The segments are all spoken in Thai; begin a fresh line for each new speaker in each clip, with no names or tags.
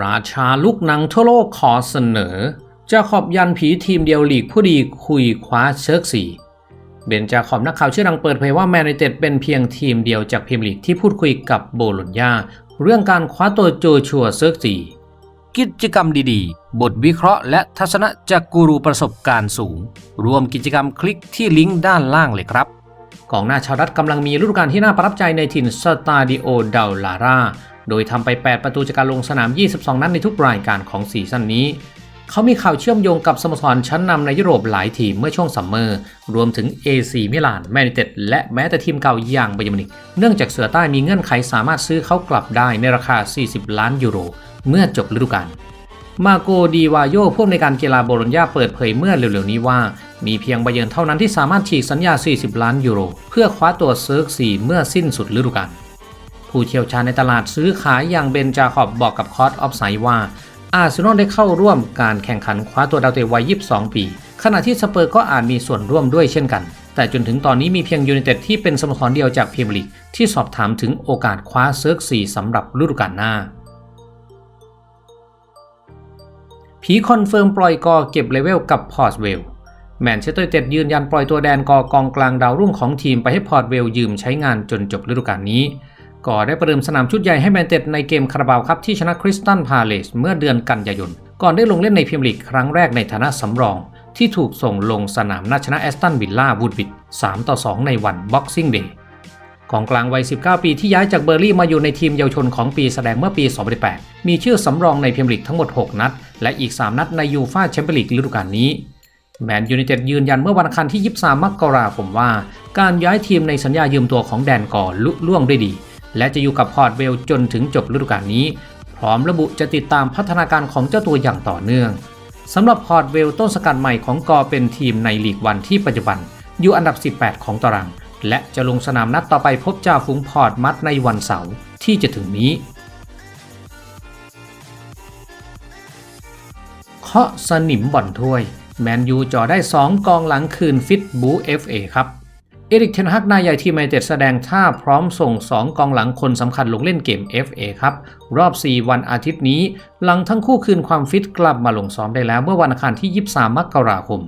ราชาลูกหนังทั่วโลกขอเสนอจะขอบยันผีทีมเดียวหลีกผู้ดีคุยคว้าเชิร์กสีเบนจาขอบนักข่าวชื่อดังเปิดเผยว่าแมนยูเต็ดเป็นเพียงทีมเดียวจากพรีเมียร์ลีกที่พูดคุยกับโบโลญญาเรื่องการคว้าตัวโจชัวเซิร์กสีกิจกรรมดีๆ บทวิเคราะห์และทัศนะจากกูรูประสบการณ์สูง รวมกิจกรรมคลิกที่ลิงก์ด้านล่างเลยครับกองหน้าชาวดัตกำลังมีฤดูกาลที่น่าประทับใจในถิ่นสตาดิโอเดลลารา โดยทำไป 8 ประตูจากการลงสนาม 22 นัดในทุกรายการของซีซั่นนี้ เขามีข่าวเชื่อมโยงกับสโมสรชั้นนำในยุโรปหลายทีมเมื่อช่วงซัมเมอร์ รวมถึง AC มิลาน แมนยูไนเต็ด และแม้แต่ทีมเก่าอย่างบเยมินิกเนื่องจากเสือใต้มีเงื่อนไขสามารถซื้อเขากลับได้ในราคา 40 ล้านยูโร เมื่อจบฤดูกาลมาโกดีวาโยผู้อำนวยการกีฬาโบโลญญาเปิดเผยเมื่อเร็วๆนี้ว่า มีเพียงไบเยิร์นเท่านั้นที่สามารถฉีกสัญญา 40 ล้านยูโร เพื่อคว้าตัวเซิร์กซีเมื่อสิ้นสุดฤดูกาล ผู้เชี่ยวชาญในตลาดซื้อขายอย่างเบนจาขอบบอกกับคอร์สออฟไซว่า อาร์เซนอลได้เข้าร่วมการแข่งขันคว้าตัวดาวเตะวัย 22 ปี ขณะที่สเปอร์ก็อาจมีส่วนร่วมด้วยเช่นกัน แต่จนถึงตอนนี้มีเพียงยูไนเต็ดที่เป็นสโมสรเดียวจากพรีเมียร์ลีกที่สอบถามถึงโอกาสคว้าเซิร์กซีสำหรับฤดูกาลหน้าผีคอนเฟิร์มปล่อยกอเก็บเลเวลกับพอร์ตเวลแมนเชสเตอร์ยเต็ดยืนยันปล่อยตัวแดนกอกองกลางดาวรุ่งของทีมไปให้พอร์ตเวลยืมใช้งานจนจบฤดูกาลนี้ ก่อได้ประเดิมสนามชุดใหญ่ให้แมนเต็ดในเกมคาราบาวครับที่ชนะคริสตันพาเลสเมื่อเดือนกันยายน ก่อนได้ลงเล่นในพรีเมียร์ลีกครั้งแรกในฐานะสำรอง ที่ถูกส่งลงสนามนัดชนะแอสตันวิลล่าวูดบิด3ต่อ 2 ในวันบ็อกซิ่งเดย์ของกลางวัย 19 ปีที่ย้ายจากเบอร์ลี่มาอยู่ในทีมเยาวชนของปีแสดงเมื่อปี 2008 มีชื่อสำรองในพรีเมียร์ลีกทั้งหมด 6 นัด และอีก 3 นัดในยูฟ่าแชมเปี้ยนลีกฤดูกาลนี้แมนยูไนเต็ดยืนยันเมื่อวันอังคารที่ 23 มกราคมว่า การย้ายทีมในสัญญายืมตัวของแดนก่อลุล่วงด้ดี และจะอยู่กับพอร์ตเวลจนถึงจบฤดูกาลนี้ พร้อมระบุจะติดตามพัฒนาการของเจ้าตัวอย่างต่อเนื่องสำหรับพอร์ตเวลต้นสกัดใหม่ของกอเป็นทีมในลีกวันที่ปัจจุบัน อยู่อันดับ 18 ของตาราง และจะลงสนามนัดต่อไปพบจ่าฝูงพอร์ตมัดในวันเสาร์ที่จะถึงนี้เคาะสนิมบ่อนถ้วย แมนยูจ่อได้ 2 กองหลังคืนฟิตบู FA ครับ เอริกเทนฮักนายใหญ่ทีมไมเต็ดแสดงท่าพร้อมส่ง 2 กองหลังคนสำคัญลงเล่นเกม FA ครับ รอบ 4 วันอาทิตย์นี้ หลังทั้งคู่คืนความฟิตกลับมาลงซ้อมได้แล้วเมื่อวันอังคารที่ 23 มกราคม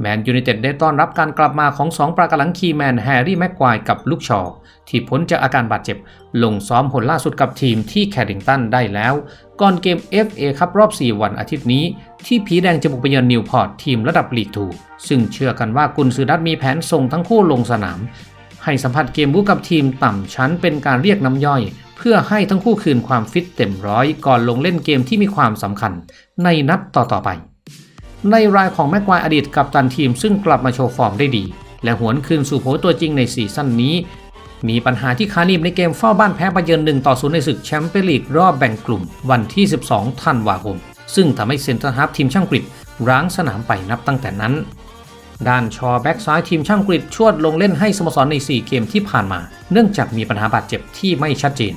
แมนยูไนเต็ดได้ต้อนรับการกลับมาของ 2 ปรากหลังคีแมนแฮร์รี่แม็กควายกับลูกชอที่พ้นจากอาการบาดเจ็บ ลงซ้อมผลล่าสุดกับทีมที่แคดิงตันได้แล้ว ก่อนเกม FA ครับรอบ 4 วันอาทิตย์นี้ ที่ผีแดงจะบุกไปเยือนนิวพอร์ตทีมระดับลีกทูซึ่งเชื่อกันว่ากุนซือดัตมีแผนส่งทั้งคู่ลงสนาม ให้สัมผัสเกมบุกกับทีมต่ำชั้นเป็นการเรียกน้ำย่อยเพื่อให้ทั้งคู่คืนความฟิตเต็มร้อยก่อนลงเล่นเกมที่มีความสำคัญ ในนัดต่อๆไป ในรายของแม็กควายอดีตกับตันทีมซึ่งกลับมาโชว์ฟอร์มได้ดี และหวนคืนสู่โผตัวจริงในซีซั่นนี้ มีปัญหาที่คานิบในเกมเฝ้าบ้านแพ้บาเยิร์น1ต่อ0ในศึกแชมเปี้ยนลีกรอบแบ่งกลุ่มวันที่ 12 ธันวาคม ซึ่งทำให้เซนเตอร์ฮาฟทีมช่างกรีฑร้างสนามไปนับตั้งแต่นั้น ด้านชอแบ็กซ้ายทีมช่างกรีฑชวดลงเล่นให้สโมสรใน 4 เกมที่ผ่านมา เนื่องจากมีปัญหาบาดเจ็บที่ไม่ชัดเจน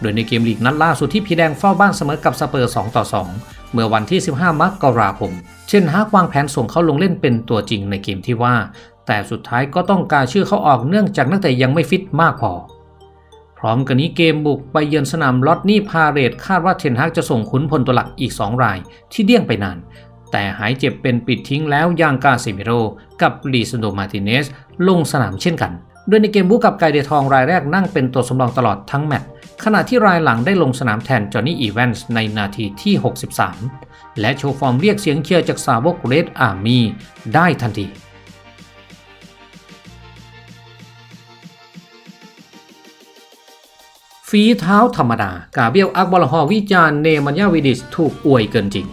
โดยในเกมลีกนัดล่าสุดที่พีแดงเฝ้าบ้านเสมอกับสเปอร์ 2 ต่อ 2 เมื่อวันที่ 15 มกราคม เช่นฮากวางแผนส่งเขาลงเล่นเป็นตัวจริงในเกมที่ว่า แต่สุดท้ายก็ต้องการชื่อเขาออกเนื่องจากนักเตะยังไม่ฟิตมากพอ พร้อมกันนี้เกมบุกไปเยือนสนามลอตนี่พาเรตคาดว่าเทนฮากจะส่งขุนพลตัวหลักอีก 2 รายที่เดี่ยงไปนาน แต่หายเจ็บเป็นปิดทิ้งแล้วอย่างกาเซมิโรกับลีซานโดมาติเนสลงสนามเช่นกัน โดยในเกมบุกกับไกเดทองรายแรกนั่งเป็นตัวสำรองตลอดทั้งแมตช์ ขณะที่รายหลังได้ลงสนามแทนจอห์นนี่อีแวนส์ในนาทีที่ 63 และโชว์ฟอร์มเรียกเสียงเชียร์จากสาวกเรดอาร์มี่ได้ทันทีฝีเท้าธรรมดา กาเบียลอักบอลฮอวิจารณ์เนมันยาวิดิชถูกอวยเกินจริง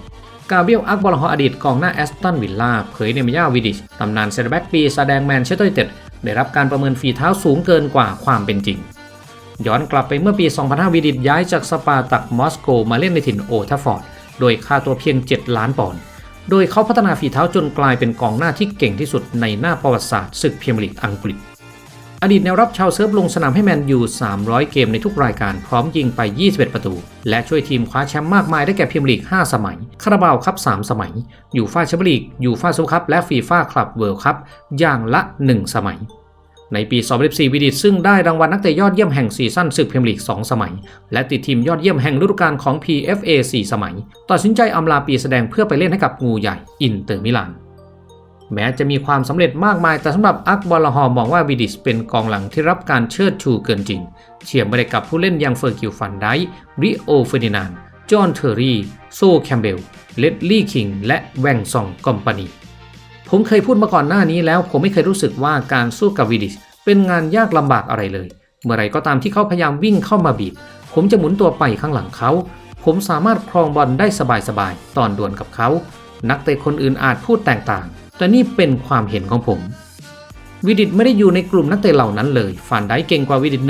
กาเบียลอักบอลฮออดีตกองหน้าแอสตันวิลล่าเผยเนมันยาวิดิชตำนานเซนเตอร์แบ็กปีแสดงแมนเชสเตอร์ยูไนเต็ดได้รับการประเมินฝีเท้าสูงเกินกว่าความเป็นจริง ย้อนกลับไปเมื่อปี 2005 วิดิตย้ายจากสปาตักมอสโกมาเล่นในถิ่นโอทัฟฟอร์ด โดยค่าตัวเพียง 7 ล้านปอนด์ โดยเขาพัฒนาฝีเท้าจนกลายเป็นกองหน้าที่เก่งที่สุดในหน้าประวัติศาสตร์ศึกพรีเมียร์ลีกอังกฤษ อดีตแนวรับชาวเซิร์ฟลงสนามให้แมนยู 300 เกมในทุกรายการพร้อมยิงไป 21 ประตู และช่วยทีมคว้าแชมป์มากมายได้แก่พรีเมียร์ลีก 5 สมัย คาราบาวคัพ 3 สมัย ยูฟ่าแชมเปี้ยนลีก ยูฟ่าซูเปอร์คัพ และฟีฟ่าคลับเวิลด์คัพ อย่างละ 1 สมัย ในปี 2014 วิดิตซึ่งได้รางวัลนักเตะยอดเยี่ยมแห่งซีซั่นศึกพรีเมียร์ลีก 2 สมัย และติดทีมยอดเยี่ยมแห่งฤดูกาลของ PFA 4 สมัย ตัดสินใจอำลาปีแสดงเพื่อไปเล่นให้กับงูใหญ่อินเตอร์มิลาน แม้จะมีความสำเร็จมากมาย แต่สำหรับอักบอลฮอมองว่าวิดิสเป็นกองหลังที่รับการเชิดชูเกินจริงเทียบไม่ได้กับผู้เล่นอย่างเฟอร์กิลฟันไดริโอเฟอร์ดินานจอห์นเทอร์รีโซแคมเบล เลดลี่คิง และแวงซองกอมปานี ผมเคยพูดมาก่อนหน้านี้แล้ว ผมไม่เคยรู้สึกว่าการสู้กับวิดิสเป็นงานยากลำบากอะไรเลย เมื่อไรก็ตามที่เขาพยายามวิ่งเข้ามาบีบ ผมจะหมุนตัวไปข้างหลังเขา ผมสามารถครองบอลได้สบายๆตอนดวลกับเขา นักเตะคนอื่นอาจพูดแตกต่าง แต่นี่เป็นความเห็นของผม วิดิตไม่ได้อยู่ในกลุ่มนักเตะเหล่านั้นเลยฟานไดเก่งกว่าวิดิต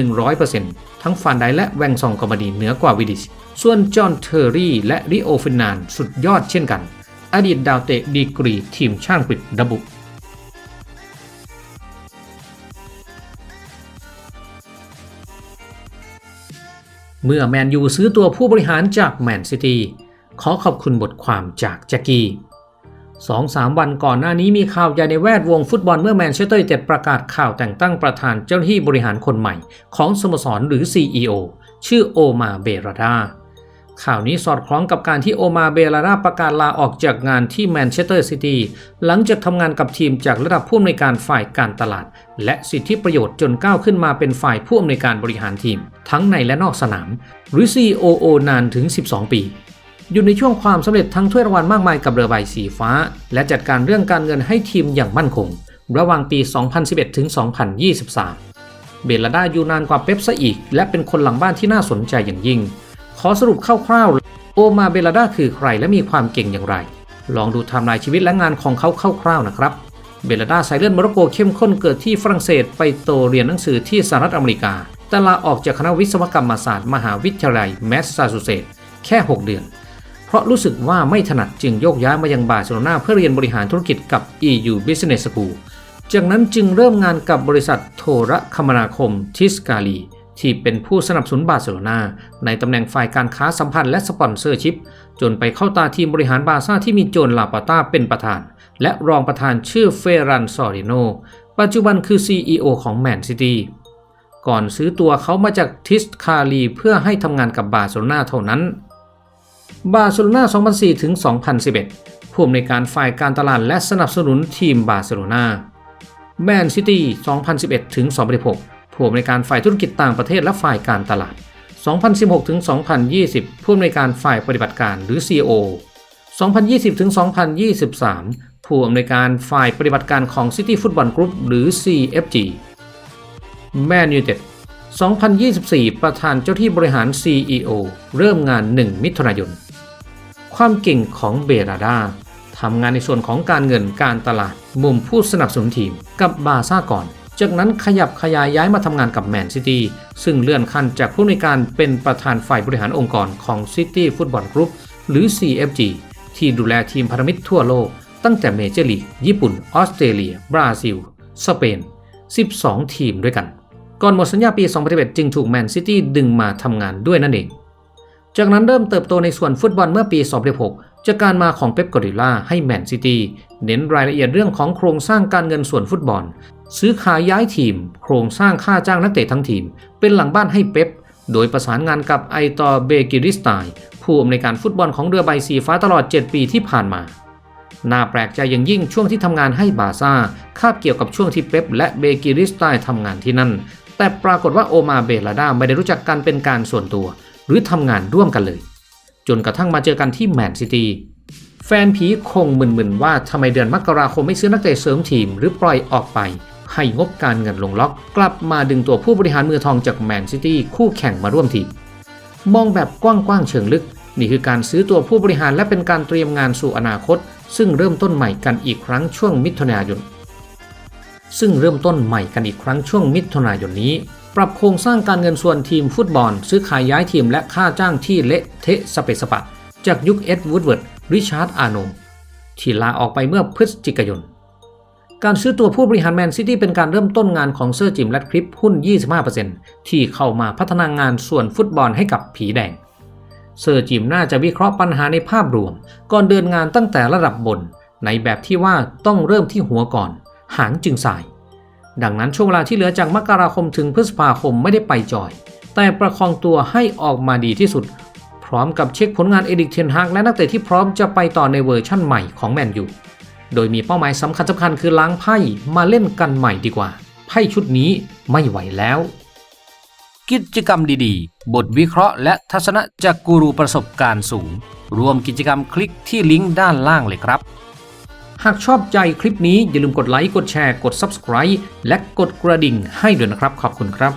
100%ทั้งฟานไดและแวงซองกอมดีเหนือกว่าวิดิตส่วนจอห์นเทอร์รี่และริโอฟินนานสุดยอดเช่นกัน อดีตดาวเตะดีกรีทีมช่างกฤษระบุเมื่อแมนยูซื้อตัวผู้บริหารจากแมนซิตี้ขอขอบคุณบทความจากแจ็กกี้สองสามวันก่อนหน้านี้มีข่าวใหญ่ในแวดวงฟุตบอลเมื่อแมนเชสเตอร์ยูไนเต็ดประกาศข่าวแต่งตั้งประธานเจ้าหน้าที่บริหารคนใหม่ของสโมสรหรือ CEO ชื่อโอมาเบราดา ข่าวนี้สอดคล้องกับการที่โอมาเบราดาประกาศลาออกจากงานที่แมนเชสเตอร์ซิตี้หลังจากทำงานกับทีมจากระดับผู้อำนวยการฝ่ายการตลาด และสิทธิประโยชน์จนก้าวขึ้นมาเป็นฝ่ายผู้อำนวยการบริหารทีม ทั้งในและนอกสนาม หรือ COO นานถึง 12 ปี อยู่ในช่วงความสำเร็จทั้งถ้วยรางวัลมากมายกับเรือใบสีฟ้า และจัดการเรื่องการเงินให้ทีมอย่างมั่นคง ระหว่างปี 2011ถึง2023 เบลาดาอยู่นานกว่าเป๊ปซะอีก และเป็นคนหลังบ้านที่น่าสนใจอย่างยิ่ง ขอสรุปคร่าวๆ โอมาเบลาดาคือใครและมีความเก่งอย่างไร ลองดูไทม์ไลน์ชีวิตและงานของเขาคร่าวๆนะครับ เบลลาดาสายเลือดโมร็อกโกเข้มข้นเกิดที่ฝรั่งเศสไปโตเรียนหนังสือที่สหรัฐอเมริกา แต่ลาออกจากคณะวิศวกรรมศาสตร์มหาวิทยาลัยแมสซาชูเซตส์แค่ 6 เดือน เพราะรู้สึกว่าไม่ถนัดจึงโยกย้ายมายังบาร์เซโลนาเพื่อเรียนบริหารธุรกิจกับ EU Business School จากนั้นจึงเริ่มงานกับบริษัทโทรคมนาคมทิสกาลี ที่เป็นผู้สนับสนุนบาร์เซโลนาในตำแหน่งฝ่ายการค้าสัมพันธ์และสปอนเซอร์ชิพ จนไปเข้าตาทีมบริหารบาร์ซ่าที่มีโจนลาปาต้าเป็นประธาน และรองประธานชื่อเฟรันซอริโน ปัจจุบันคือ CEO ของแมนซิตี้ก่อนซื้อตัวเขามาจากทิสคาลีเพื่อให้ทำงานกับบาร์เซโลนาเท่านั้น บาร์เซโลนา2004ถึง2011 ผู้อำนวยการฝ่ายการตลาดและสนับสนุนทีมบาร์เซโลนาแมนซิตี้2011ถึง2016 ผู้อำนวยการฝ่ายธุรกิจต่างประเทศและฝ่ายการตลาด 2016 ถึง 2020 ผู้อำนวยการฝ่ายปฏิบัติการหรือ CEO 2020 ถึง 2023 ผู้อำนวยการฝ่ายปฏิบัติการของ City Football Group หรือ CFG แมนยูเต็ด2024 ประธานเจ้าที่บริหาร CEO เริ่มงาน 1 มิถุนายน ความเก่งของเบราดาทำงานในส่วนของการเงินการตลาด มุมผู้สนับสนุนทีมกับบาซ่าก่อน จากนั้นขยับขยายย้ายมาทำงานกับแมนซิตี้ซึ่งเลื่อนขั้นจากผู้อำนการเป็นประธานฝ่ายบริหารองค์กรของ City Football Group หรือ CFG ที่ดูแลทีมพันธมิตรทั่วโลก ตั้งแต่เมเจอร์ลีกญี่ปุ่น ออสเตรเลีย บราซิล สเปน 12 ทีมด้วยกัน ก่อนหมดสัญญาปี 2011 จึงถูกแมนซิตี้ดึงมาทำงานด้วยนั่นเอง จากนั้นเริ่มเติบโตในส่วนฟุตบอลเมื่อปี 2016 จากการมาของเป๊ปกอริล่าให้แมนซิตี้เน้นรายละเอียดเรื่องของโครงสร้างการเงินส่วนฟุตบอล ซื้อขายย้ายทีม โครงสร้างค่าจ้างนักเตะทั้งทีม เป็นหลังบ้านให้เป๊ปโดยประสานงานกับไอตอเบกิริสไตผู้อำนวยการฟุตบอลของเรือใบสีฟ้าตลอด 7 ปีที่ผ่านมาน่าแปลกใจอย่างยิ่งช่วงที่ทำงานให้บาซ่าคาบเกี่ยวกับช่วงที่เป๊ปและเบกิริสไตทำงานที่นั่น แต่ปรากฏว่าโอมาเบลาดาไม่ได้รู้จักกันเป็นการส่วนตัว หรือทำงานร่วมกันเลย จนกระทั่งมาเจอกันที่แมนซิตี้แฟนผีคงมึนๆว่าทำไมเดือนมกราคมไม่ซื้อนักเตะเสริมทีมหรือปล่อยออกไป ให้งบการเงินลงล็อก กลับมาดึงตัวผู้บริหารมือทองจากแมนซิตี้คู่แข่งมาร่วมทีมมองแบบกว้างๆเชิงลึก นี่คือการซื้อตัวผู้บริหารและเป็นการเตรียมงานสู่อนาคต ซึ่งเริ่มต้นใหม่กันอีกครั้งช่วงมิถุนายน ซึ่งเริ่มต้นใหม่กันอีกครั้งช่วงมิถุนายนนี้ ปรับโครงสร้างการเงินส่วนทีมฟุตบอล ซื้อขายย้ายทีมและค่าจ้างที่เละเทะสเปสปะ จากยุคเอ็ดวูดเวิร์ดริชาร์ดอาโนที่ลาออกไปเมื่อพฤศจิกายน การซื้อตัวผู้บริหารแมนซิตี้เป็นการเริ่มต้นงานของเซอร์จิมและคลิปหุ้น 25%ที่เข้ามาพัฒนางานส่วนฟุตบอลให้กับผีแดง เซอร์จิมน่าจะวิเคราะห์ปัญหาในภาพรวม ก่อนเดินงานตั้งแต่ระดับบน ในแบบที่ว่าต้องเริ่มที่หัวก่อน หางจึงสาย ดังนั้นช่วงเวลาที่เหลือจากมกราคมถึงพฤษภาคมไม่ได้ไปจอย แต่ประคองตัวให้ออกมาดีที่สุด พร้อมกับเช็คผลงานเอดิกเทนฮากและนักเตะที่พร้อมจะไปต่อในเวอร์ชั่นใหม่ของแมนยู โดยมีเป้าหมายสำคัญสำคัญคือล้างไพ่มาเล่นกันใหม่ดีกว่า ไพ่ชุดนี้ไม่ไหวแล้ว กิจกรรมดีๆ บทวิเคราะห์และทัศนะจากกูรูประสบการณ์สูง รวมกิจกรรมคลิกที่ลิงก์ด้านล่างเลยครับ หากชอบใจคลิปนี้อย่าลืมกดไลค์ กดแชร์ กด Subscribe และกดกระดิ่งให้ด้วยนะครับ ขอบคุณครับ